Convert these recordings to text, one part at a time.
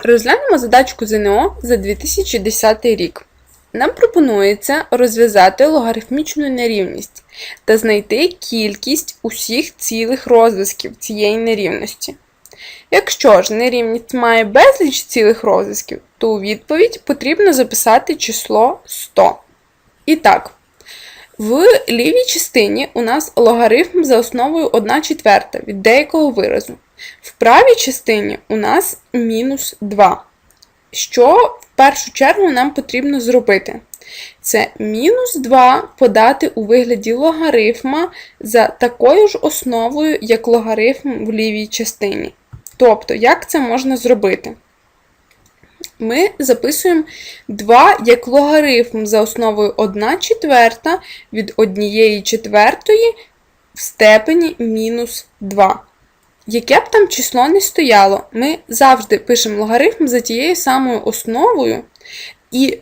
Розглянемо задачку ЗНО за 2010 рік. Нам пропонується розв'язати логарифмічну нерівність та знайти кількість усіх цілих розв'язків цієї нерівності. Якщо ж нерівність має безліч цілих розв'язків, то у відповідь потрібно записати число 100. І так, в лівій частині у нас логарифм за основою 1 четверта від деякого виразу. В правій частині у нас мінус 2. Що в першу чергу нам потрібно зробити? Це мінус 2 подати у вигляді логарифма за такою ж основою, як логарифм в лівій частині. Тобто, як це можна зробити? Ми записуємо 2 як логарифм за основою 1 четверта від 1 четвертої в степені мінус 2. Яке б там число не стояло, ми завжди пишемо логарифм за тією самою основою, і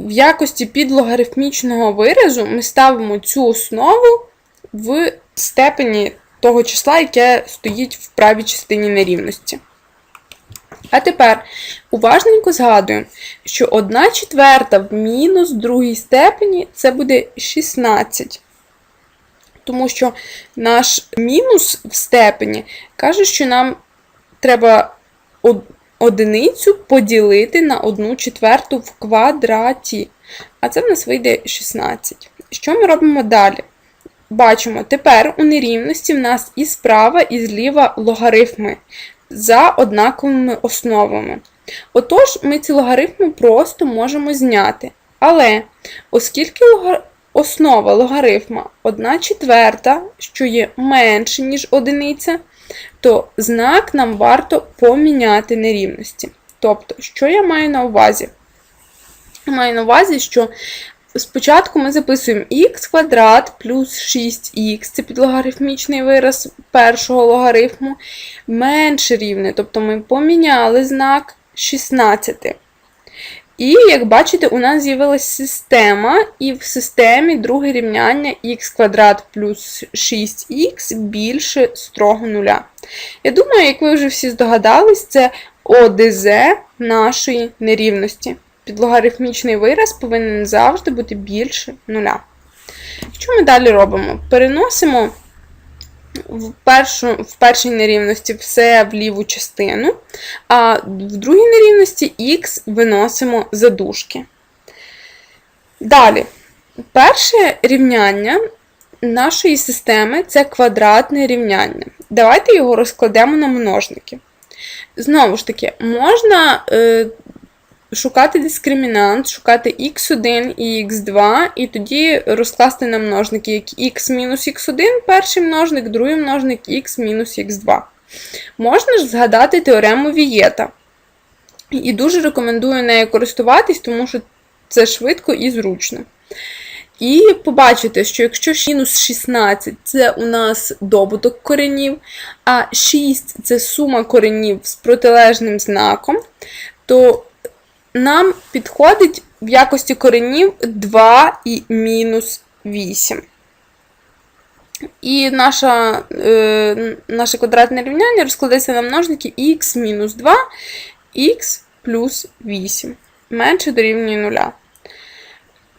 в якості підлогарифмічного виразу ми ставимо цю основу в степені того числа, яке стоїть в правій частині нерівності. А тепер уважненько згадуємо, що 1 четверта в мінус другій степені це буде 16. Тому що наш мінус в степені каже, що нам треба одиницю поділити на 1 четверту в квадраті. А це в нас вийде 16. Що ми робимо далі? Бачимо, тепер у нерівності в нас і справа, і зліва логарифми за однаковими основами. Отож, ми ці логарифми просто можемо зняти. Але, оскільки основа логарифма 1 четверта, що є менше, ніж одиниця, то знак нам варто поміняти нерівності. Тобто, що я маю на увазі? Я маю на увазі, що спочатку ми записуємо х квадрат плюс 6х, це підлогарифмічний вираз першого логарифму, менше рівне, тобто ми поміняли знак 16. І, як бачите, у нас з'явилася система, і в системі друге рівняння х квадрат плюс 6х більше строго нуля. Я думаю, як ви вже всі здогадались, це ОДЗ нашої нерівності. Підлогарифмічний вираз повинен завжди бути більше нуля. Що ми далі робимо? Переносимо в першу, в першій нерівності все в ліву частину, а в другій нерівності х виносимо за дужки. Далі, перше рівняння нашої системи це квадратне рівняння. Давайте його розкладемо на множники. Знову ж таки, можна е, шукати дискримінант, шукати x1 і x2, і тоді розкласти на множники, як x мінус x1, перший множник, другий множник x мінус x2. Можна ж згадати теорему Вієта. І дуже рекомендую нею користуватись, тому що це швидко і зручно. І побачите, що якщо мінус 16 це у нас добуток коренів, а 6 це сума коренів з протилежним знаком, то нам підходить в якості коренів 2 і мінус 8. І наша, е, наше квадратне рівняння розкладеться на множники х мінус 2, х плюс 8. Менше дорівнює 0.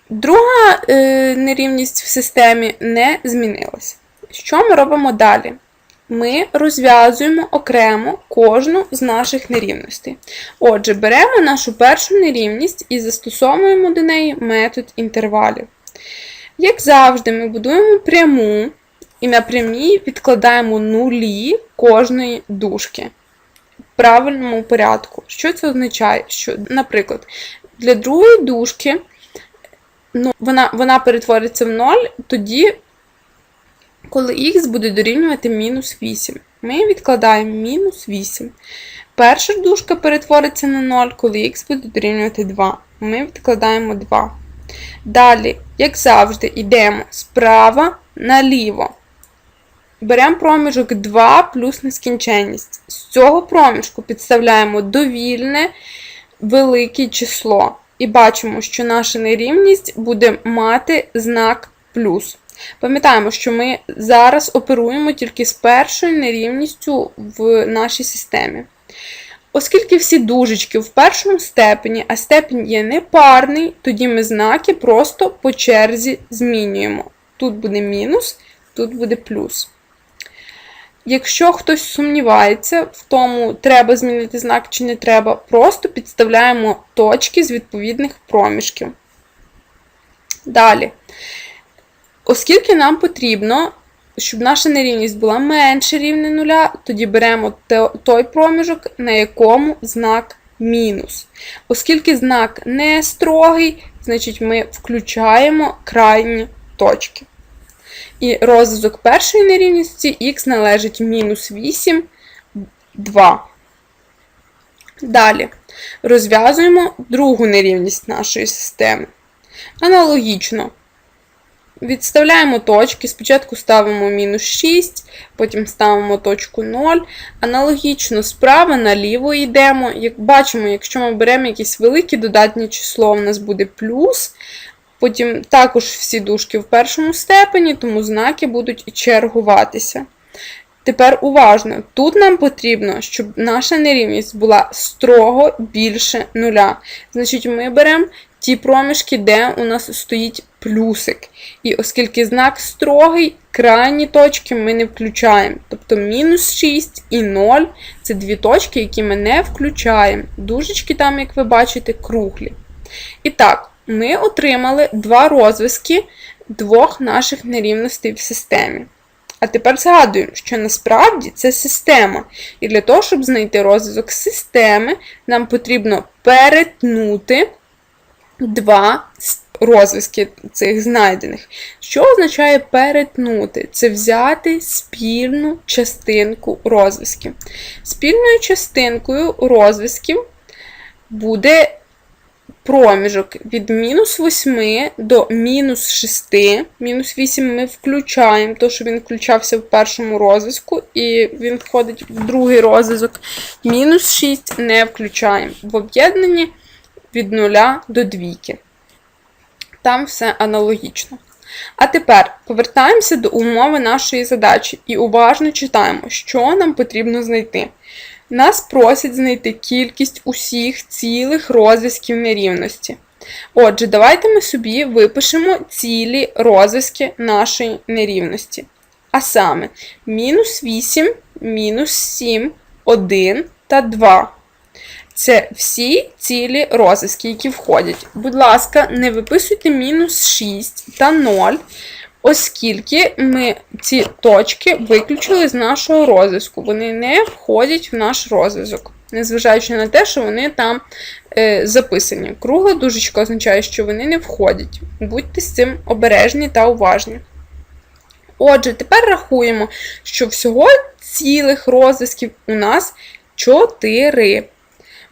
Друга е, нерівність в системі не змінилась. Що ми робимо далі? Ми розв'язуємо окремо кожну з наших нерівностей. Отже, беремо нашу першу нерівність і застосовуємо до неї метод інтервалів. Як завжди, ми будуємо пряму і на прямій відкладаємо нулі кожної дужки в правильному порядку. Що це означає? Що, Наприклад, для другої дужки ну, вона вона перетвориться в 0, тоді коли х буде дорівнювати мінус 8. Ми відкладаємо мінус 8. Перша дужка перетвориться на 0, коли х буде дорівнювати 2. Ми відкладаємо 2. Далі, як завжди, йдемо справа наліво. Беремо проміжок 2 плюс нескінченність. З цього проміжку підставляємо довільне велике число. І бачимо, що наша нерівність буде мати знак плюс. Пам'ятаємо, що ми зараз оперуємо тільки з першою нерівністю в нашій системі. Оскільки всі дужечки в першому степені, а степінь є непарний, тоді ми знаки просто по черзі змінюємо. Тут буде мінус, тут буде плюс. Якщо хтось сумнівається в тому, треба змінити знак чи не треба, просто підставляємо точки з відповідних проміжків. Далі. Оскільки нам потрібно, щоб наша нерівність була менше рівне нуля, тоді беремо той проміжок, на якому знак мінус. Оскільки знак не строгий, значить ми включаємо крайні точки. І розв'язок першої нерівності х належить мінус 8, 2. Далі розв'язуємо другу нерівність нашої системи. Аналогічно. Відставляємо точки, спочатку ставимо мінус 6, потім ставимо точку 0. Аналогічно справа наліво йдемо. Як бачимо, якщо ми беремо якесь велике додатнє число, у нас буде плюс. Потім також всі дужки в першому степені, тому знаки будуть чергуватися. Тепер уважно, тут нам потрібно, щоб наша нерівність була строго більше нуля. Значить, ми беремо ті проміжки, де у нас стоїть плюсик. І оскільки знак строгий, крайні точки ми не включаємо. Тобто мінус 6 і 0 це дві точки, які ми не включаємо. Дужечки там, як ви бачите, круглі. І так, ми отримали два розв'язки двох наших нерівностей в системі. А тепер згадуємо, що насправді це система. І для того, щоб знайти розв'язок системи, нам потрібно перетнути два розв'язки цих знайдених. Що означає перетнути? Це взяти спільну частинку розв'язків. Спільною частинкою розв'язків буде проміжок від мінус 8 до мінус 6. Мінус 8 ми включаємо, тому що він включався в першому розв'язку, і він входить в другий розв'язок. Мінус 6 не включаємо. В об'єднанні від 0 до 2. Там все аналогічно. А тепер повертаємося до умови нашої задачі і уважно читаємо, що нам потрібно знайти. Нас просять знайти кількість усіх цілих розв'язків нерівності. Отже, давайте ми собі випишемо цілі розв'язки нашої нерівності. А саме, мінус 8, мінус 7, 1 та 2. Це всі цілі розв'язки, які входять. Будь ласка, не виписуйте мінус 6 та 0, оскільки ми ці точки виключили з нашого розв'язку. Вони не входять в наш розв'язок, незважаючи на те, що вони там е, записані. Кругла дужечка означає, що вони не входять. Будьте з цим обережні та уважні. Отже, тепер рахуємо, що всього цілих розв'язків у нас 4.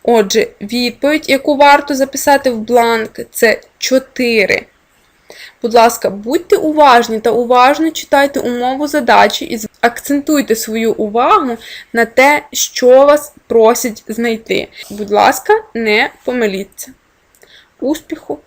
Отже, відповідь, яку варто записати в бланк, це 4. Будь ласка, будьте уважні та уважно читайте умову задачі і акцентуйте свою увагу на те, що вас просять знайти. Будь ласка, не помиліться. Успіху!